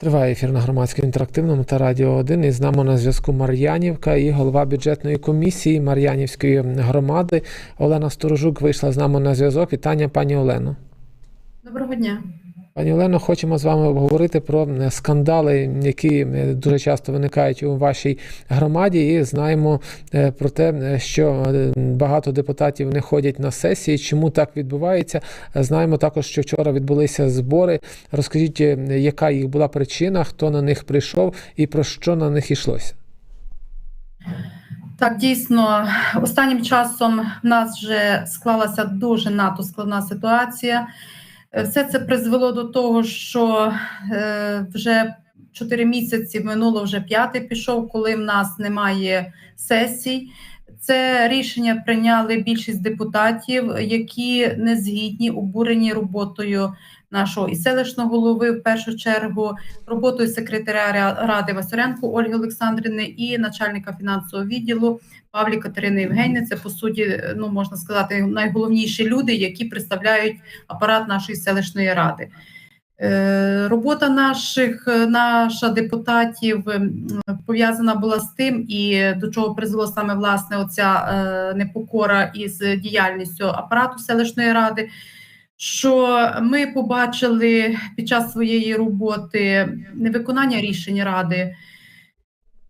Триває ефір на громадському інтерактивному та радіо 1. І з нами на зв'язку Мар'янівка і голова бюджетної комісії Мар'янівської громади Олена Сторожук вийшла з нами на зв'язок. Вітання, пані Олено. Доброго дня. Пані Олено, хочемо з вами обговорити про е, скандали, які е, дуже часто виникають у вашій громаді, і знаємо е, про те, що багато депутатів не ходять на сесії. Чому так відбувається? Знаємо також, що вчора відбулися збори. Розкажіть, яка їх була причина, хто на них прийшов і про що на них йшлося? Так, дійсно, останнім часом в нас вже склалася дуже надто складна ситуація. Е, Все це призвело до того, що е, вже 4 місяці минуло, вже п'ятий пішов, коли в нас немає сесій. Це рішення прийняли більшість депутатів, які не згідні, обурені роботою нашого і селищного голови, в першу чергу, роботою секретаря ради Васюренко Ольги Олександрівни і начальника фінансового відділу Павлі Катерини Євгенівни. Це по суті, ну можна сказати, найголовніші люди, які представляють апарат нашої селищної ради. Е, Робота наших наша депутатів пов'язана була з тим, і до чого призвело саме власне оця е, непокора із діяльністю апарату селищної ради. Що ми побачили під час своєї роботи невиконання рішень ради,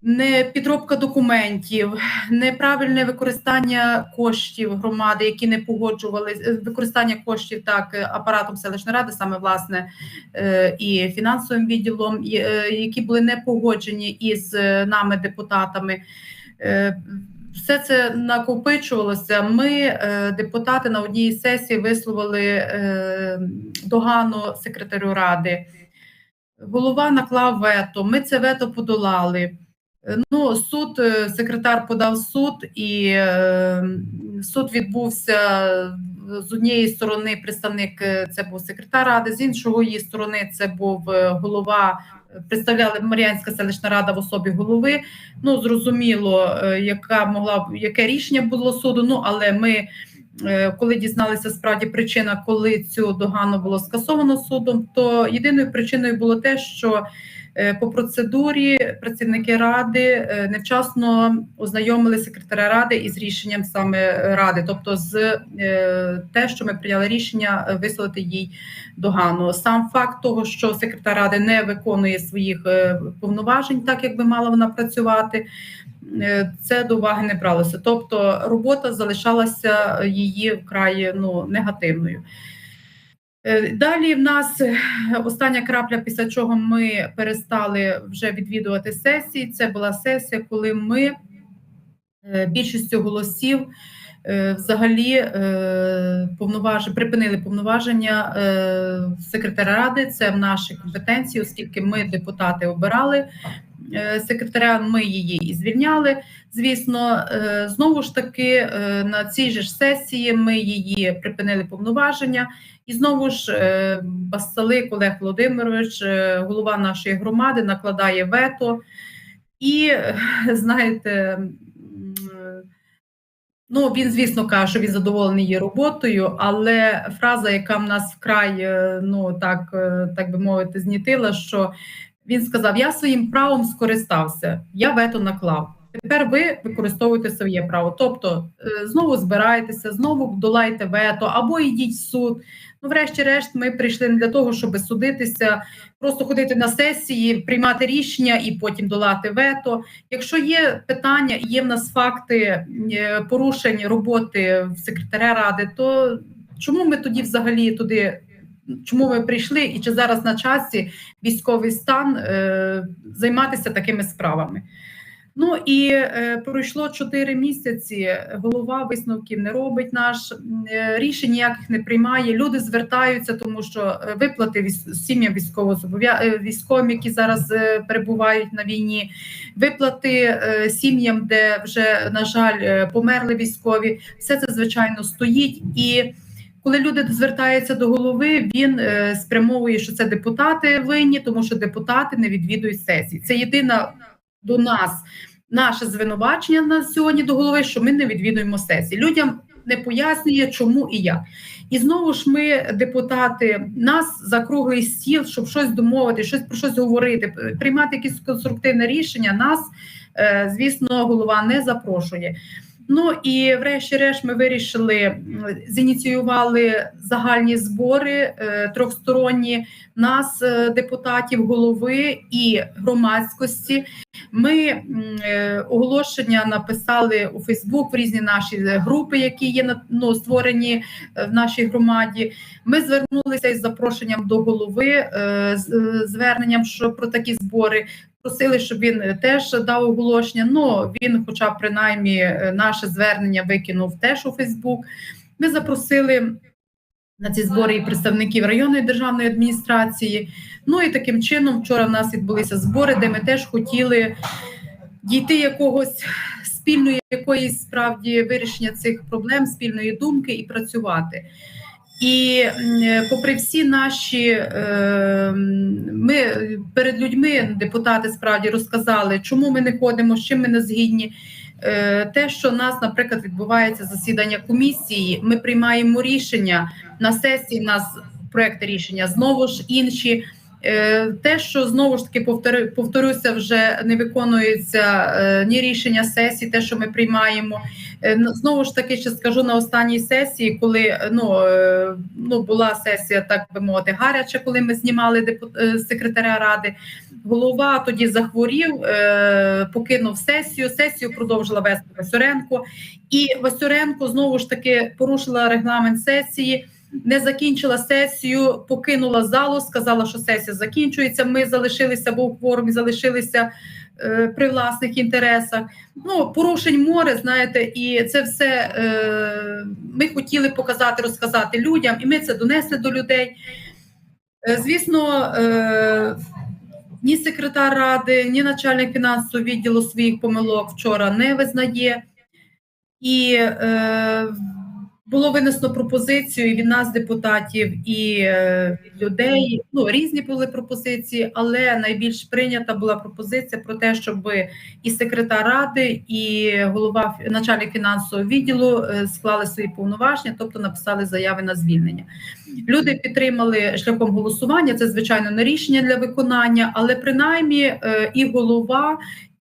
не підробка документів, неправильне використання коштів громади, які не погоджували е, використання коштів так апаратом селищної ради, саме власне е, і фінансовим відділом, е, які були не погоджені із нами, депутатами. Все це накопичувалося. Ми, е, депутати, на одній сесії висловили е, догану секретарю ради. Голова наклав вето. Ми це вето подолали. Е, Ну, суд, секретар подав суд, і суд відбувся з однієї сторони. Представник це був секретар ради, з іншої сторони це був голова. Представляли Мар'янська селищна рада в особі голови. Ну зрозуміло, е, яка могла яке рішення було суду. Ну але ми, е, коли дізналися справді причина, коли цю догану було скасовано судом, то єдиною причиною було те, що по процедурі працівники ради е, невчасно ознайомили секретаря ради із рішенням саме ради, тобто з е, те, що ми прийняли рішення е, висловити їй догану. Сам факт того, що секретар ради не виконує своїх е, повноважень, так як би мала вона працювати. е, Це до уваги не бралося. Тобто робота залишалася її вкрай ну, негативною. Е, Далі в нас е, остання крапля, після чого ми перестали вже відвідувати сесії. Це була сесія, коли ми е, більшістю голосів взагалі повноваж... припинили повноваження секретаря ради. Це в нашій компетенції, оскільки ми депутати обирали секретаря, ми її і звільняли. Звісно, е, знову ж таки е, на цій же ж сесії ми її припинили повноваження. І знову ж е, Басалик Олег Володимирович, е, голова нашої громади, накладає вето. І е, знаєте, е, ну він, звісно, каже, що він задоволений її роботою, але фраза, яка в нас вкрай, е, ну так, е, так би мовити, знітила, що він сказав: Я своїм правом скористався, я вето наклав. Тепер ви використовуєте своє право. Тобто е, знову збираєтеся, знову долайте вето або йдіть в суд. Ну, врешті-решт, ми прийшли не для того, щоб судитися, просто ходити на сесії, приймати рішення і потім долати вето. Якщо є питання, і є в нас факти е, порушень роботи в секретаря ради, то чому ми тоді взагалі туди? Чому ми прийшли, і чи зараз на часі військовий стан е, займатися такими справами? Ну і е, пройшло 4 місяці. Голова висновків не робить наш е, рішень ніяких не приймає. Люди звертаються, тому що е, виплати віс- сім'ям е, військовим, які зараз е, перебувають на війні, виплати е, сім'ям, де вже на жаль е, померли військові. Все це звичайно стоїть і. Коли люди звертаються до голови, він е, спрямовує, що це депутати винні, тому що депутати не відвідують сесії. Це єдина до нас наше звинувачення на сьогодні до голови, що ми не відвідуємо сесії. Людям не пояснює, чому і як. І знову ж ми, депутати, нас за круглий стіл, щоб щось домовити, щось про щось говорити, приймати якісь конструктивне рішення. Нас, е, звісно, голова не запрошує. Ну і врешті-решт ми вирішили зініціювали загальні збори е, трьохсторонні нас, е, депутатів, голови і громадськості. Ми е, оголошення написали у Фейсбук в різні наші групи, які є ну, створені в нашій громаді. Ми звернулися із запрошенням до голови з зверненням що про такі збори. Просили, щоб він е, теж дав оголошення. Ну він, хоча б принаймні, е, наше звернення викинув теж у Фейсбук. Ми запросили на ці збори і представників районної державної адміністрації. Ну і таким чином вчора в нас відбулися збори, де ми теж хотіли дійти якогось спільної якоїсь справді вирішення цих проблем, спільної думки і працювати. І попри всі наші е, ми перед людьми, депутати справді розказали, чому ми не ходимо, з чим ми не згідні. Е, Те, що у нас, наприклад, відбувається засідання комісії, ми приймаємо рішення на сесії. У нас проекти рішення знову ж інші. Е, Те, що знову ж таки повторюся, вже не виконується ні рішення сесії, те, що ми приймаємо. Е, ну, Знову ж таки, ще скажу на останній сесії, коли е, ну, е, ну була сесія, так би мовити, гаряча, коли ми знімали депут... секретаря ради. Голова тоді захворів, покинув сесію. Сесію продовжила вести Васюренко, і Васюренко знову ж таки порушила регламент сесії. Не закінчила сесію, покинула залу, сказала, що сесія закінчується. Ми залишилися, був кворум і залишилися е, при власних інтересах. Ну, порушень море, знаєте, і це все е, ми хотіли показати, розказати людям, і ми це донесли до людей. Е, звісно, е, ні секретар ради, ні начальник фінансового відділу своїх помилок вчора не визнає. І е, було винесено пропозицію і від нас, депутатів, і е, людей. Ну різні були пропозиції, але найбільш прийнята була пропозиція про те, щоб і секретар ради, і голова начальник фінансового відділу е, склали свої повноваження, тобто написали заяви на звільнення. Люди підтримали шляхом голосування. Це звичайно не рішення для виконання, але принаймні е, і голова.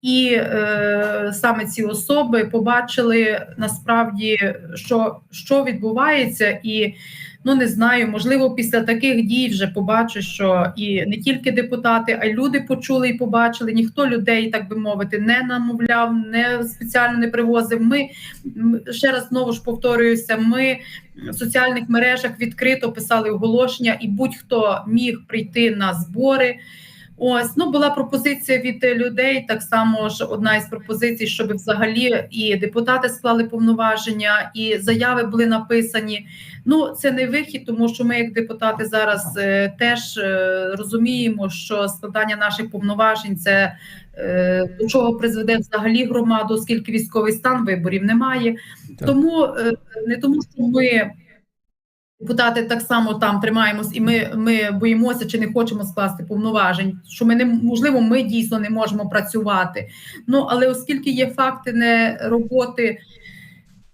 І е, саме ці особи побачили насправді, що, що відбувається, і ну не знаю, можливо, після таких дій вже побачу, що і не тільки депутати, а й люди почули і побачили. Ніхто людей, так би мовити, не намовляв, не спеціально не привозив. Ми ще раз знову ж повторююся. Ми в соціальних мережах відкрито писали оголошення, і будь-хто міг прийти на збори. Ось ну була пропозиція від е, людей. Так само ж одна із пропозицій, щоб взагалі і депутати склали повноваження, і заяви були написані. Ну це не вихід, тому що ми, як депутати, зараз е, теж е, розуміємо, що складання наших повноважень це е, до чого призведе взагалі громаду, оскільки військовий стан виборів немає. Так. Тому е, не тому, що ми. Депутати так само там тримаємось, і ми, ми боїмося чи не хочемо скласти повноважень. Що ми не можливо, ми дійсно не можемо працювати. Ну але оскільки є факти не роботи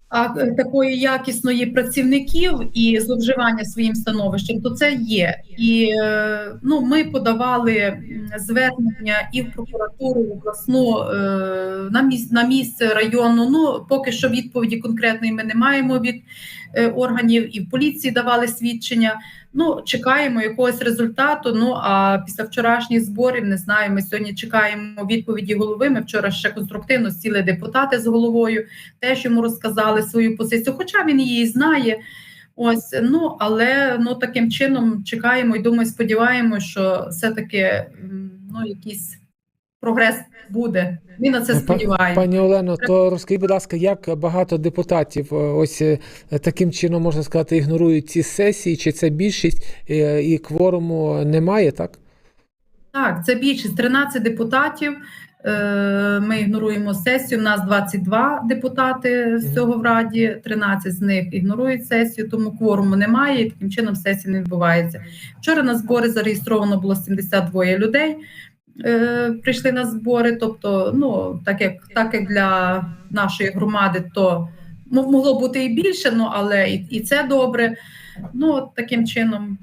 а, такої якісної працівників і зловживання своїм становищем, то це є. І е, ну, ми подавали звернення і в прокуратуру, в обласну е, на місце на місце району. Ну поки що відповіді конкретної ми не маємо від органів, і в поліції давали свідчення. Ну, чекаємо якогось результату. Ну а після вчорашніх зборів не знаю. Ми сьогодні чекаємо відповіді голови. Ми вчора ще конструктивно сіли депутати з головою, теж йому розказали свою позицію, хоча він її знає. Ось ну але ну таким чином чекаємо і думаю, сподіваємося, що все-таки ну якийсь прогрес буде. Ми на це Ну, сподіваємося. Пані Олено, то розкажіть, будь ласка, як багато депутатів е, ось е, таким чином можна сказати ігнорують ці сесії, чи це більшість е, і кворуму немає, так? Так, це більшість 13 депутатів. Е, Ми ігноруємо сесію. У нас 22 депутати всього в раді, 13 з них ігнорують сесію, тому кворуму немає. І таким чином сесія не відбувається. Вчора на збори зареєстровано було 72 людей. Е, Прийшли на збори. Тобто, ну так як так як для нашої громади, то могло бути і більше, ну але і, і це добре. Ну, от таким чином.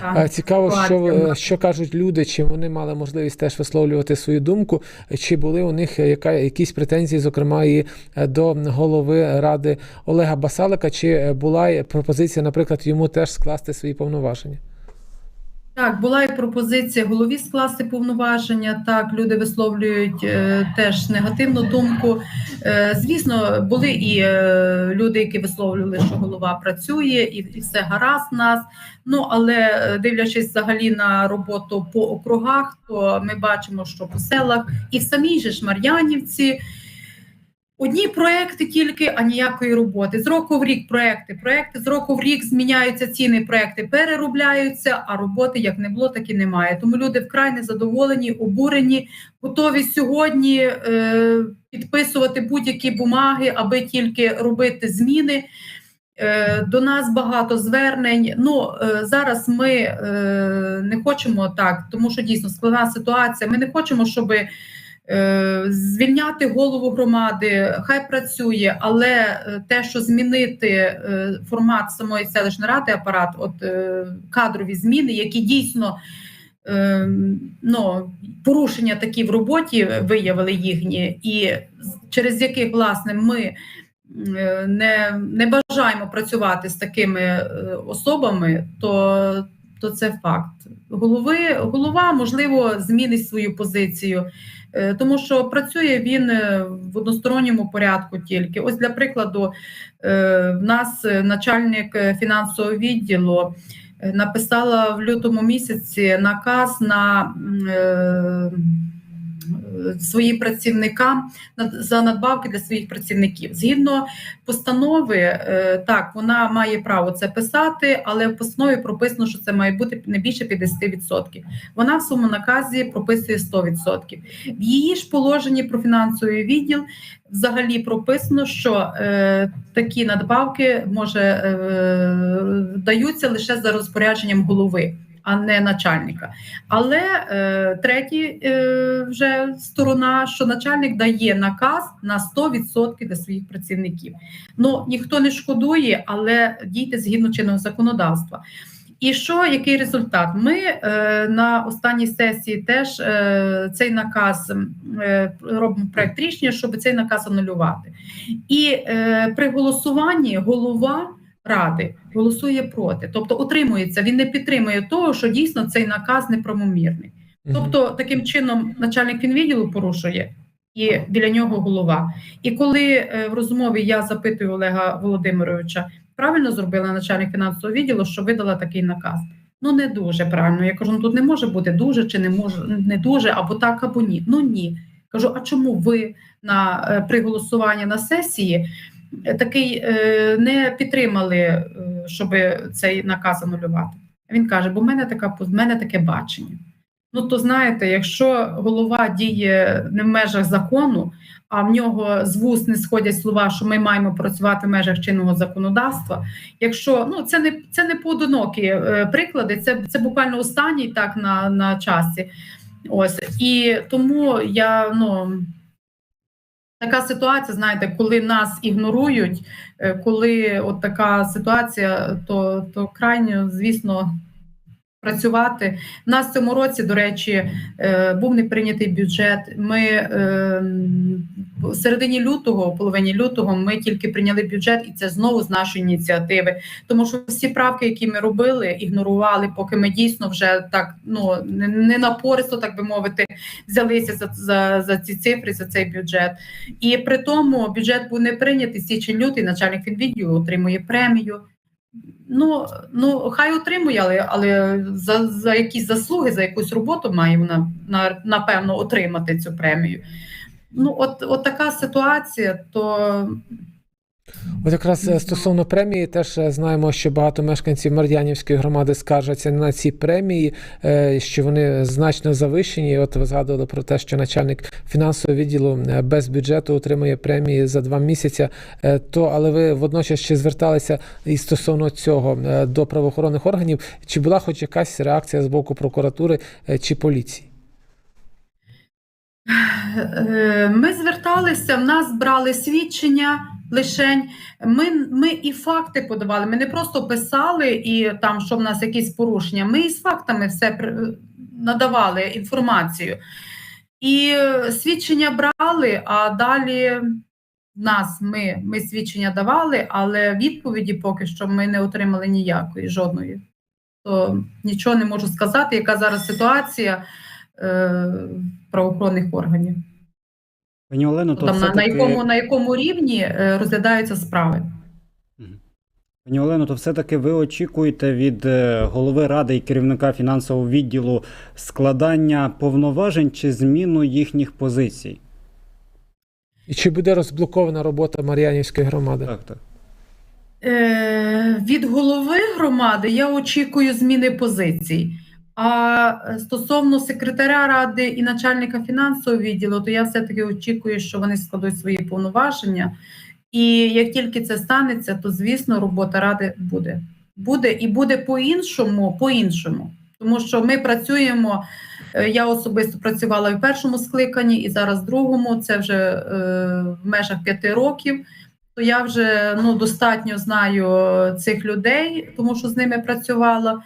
А Цікаво, що, що кажуть люди, чи вони мали можливість теж висловлювати свою думку, чи були у них е, яка, якісь претензії, зокрема, і е, до голови ради Олега Басалика, чи е, була пропозиція, наприклад, йому теж скласти свої повноваження? Так, була і пропозиція голові скласти повноваження. Так, люди висловлюють е, теж негативну думку. Е, звісно, були і е, люди, які висловлювали, що голова працює, і, і все гаразд нас. Ну але е, дивлячись взагалі на роботу по округах, то ми бачимо, що по селах і в самій же ж Мар'янівці. Одні проекти тільки, а ніякої роботи. З року в рік проекти, проекти з року в рік зміняються ціни, проекти переробляються, а роботи як не було, так і немає. Тому люди вкрай незадоволені, обурені, готові сьогодні е, підписувати будь-які бумаги, аби тільки робити зміни. Е, До нас багато звернень. Ну е, зараз ми е, не хочемо так, тому що дійсно складна ситуація. Ми не хочемо, щоби звільняти голову громади, хай працює, але е, те, що змінити е, формат самої селищної ради, апарат, от е, кадрові зміни, які дійсно е, ну, порушення такі в роботі виявили їхні, і через яких власне ми е, не, не бажаємо працювати з такими е, особами, то, то це факт. Голови, голова, можливо, змінить свою позицію. Е, Тому що працює він е, в односторонньому порядку тільки. Ось для прикладу, е, в нас начальник фінансового відділу написала в лютому місяці наказ на своїм працівникам за надбавки для своїх працівників. Згідно постанови, е, так вона має право це писати, але в постанові прописано, що це має бути не більше 50%. Вона в своєму наказі прописує 100%. В її ж положенні про фінансовий відділ взагалі прописано, що е, такі надбавки може е, даються лише за розпорядженням голови. А не начальника, але е, третій е, вже сторона, що начальник дає наказ на 100% для своїх працівників. Ну ніхто не шкодує, але дійте згідно чинного законодавства. І що який результат? Ми е, на останній сесії теж е, цей наказ е, робимо проект рішення, щоб цей наказ анулювати. І е, при голосуванні голова ради голосує проти, тобто утримується. Він не підтримує того, що дійсно цей наказ неправомірний. Тобто, таким чином, начальник фінвідділу порушує і біля нього голова. І коли е, в розмові я запитую Олега Володимировича, правильно зробила начальник фінансового відділу, що видала такий наказ. Ну не дуже правильно. Я кажу, ну тут не може бути дуже чи не може не дуже, або так, або ні. Ну ні. Кажу, а чому ви на е, при голосуванні на сесії такий е, не підтримали, е, щоб цей наказ анулювати? Він каже: бо в мене така в мене таке бачення. Ну то знаєте, якщо голова діє не в межах закону, а в нього з вуст не сходять слова, що ми маємо працювати в межах чинного законодавства. Якщо ну це не це не поодинокі е, приклади, це це буквально останній так на, на часі. Ось і тому я ну. Така ситуація, знаєте, коли нас ігнорують, е, коли от така ситуація, то, то крайньо, звісно, працювати. У нас в цьому році, до речі, е, був не прийнятий бюджет. Ми е, в середині лютого, в половині лютого, ми тільки прийняли бюджет, і це знову з нашої ініціативи. Тому що всі правки, які ми робили, ігнорували, поки ми дійсно вже так ну не, напористо, так би мовити, взялися за, за, за ці цифри, за цей бюджет. І при тому бюджет був не прийнятий січень лютий. Начальник фінвідділу отримує премію. Ну, ну хай отримує, але, але за, за якісь заслуги, за якусь роботу має вона на, напевно отримати цю премію. Ну, от, от така ситуація, то От якраз е, стосовно премії, теж е, знаємо, що багато мешканців Мардянівської громади скаржаться на ці премії, е, що вони значно завищені. От ви згадували про те, що начальник фінансового відділу без бюджету отримує премії за два місяці. То, але ви водночас ще зверталися і стосовно цього до правоохоронних органів. Чи була хоч якась реакція з боку прокуратури чи поліції? Е, Ми зверталися, в нас брали свідчення, лишень. Ми, ми і факти подавали. Ми не просто писали і там, що в нас якісь порушення. Ми і з фактами все надавали інформацію. І е, свідчення брали, а далі нас ми, ми свідчення давали, але відповіді поки що ми не отримали ніякої, жодної. То нічого не можу сказати, яка зараз ситуація правоохоронних органів. Пані Олено, то Там на, на, якому, на якому рівні е, розглядаються справи. Пані Олено, то все-таки ви очікуєте від е, голови ради і керівника фінансового відділу складання повноважень чи зміну їхніх позицій? І чи буде розблокована робота Мар'янівської громади? Так, так. Е, від голови громади я очікую зміни позицій. А е, стосовно секретаря ради і начальника фінансового відділу, то я все-таки очікую, що вони складуть свої повноваження. І як тільки це станеться, то звісно робота ради буде. Буде і буде по-іншому, по-іншому. Тому що ми працюємо. е, Я особисто працювала в першому скликанні, і зараз в другому. Це вже е, в межах п'яти років то я вже ну, достатньо знаю цих людей, тому що з ними працювала.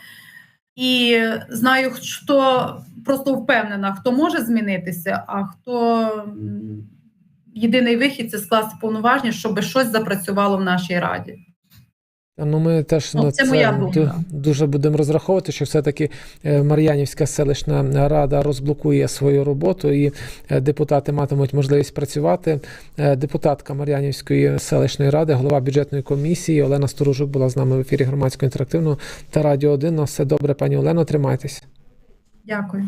І знаю, хто просто впевнена, хто може змінитися, а хто єдиний вихід це скласти повноваження, щоб щось запрацювало в нашій раді. Ну, ми теж Ну, на це це, моя дуже будемо розраховувати, що все-таки е, Мар'янівська селищна рада розблокує свою роботу і е, депутати матимуть можливість працювати. Е, Депутатка Мар'янівської селищної ради, голова бюджетної комісії Олена Сторожук була з нами в ефірі громадського інтерактивного та радіо 1. На все добре, пані Олено, тримайтесь. Дякую.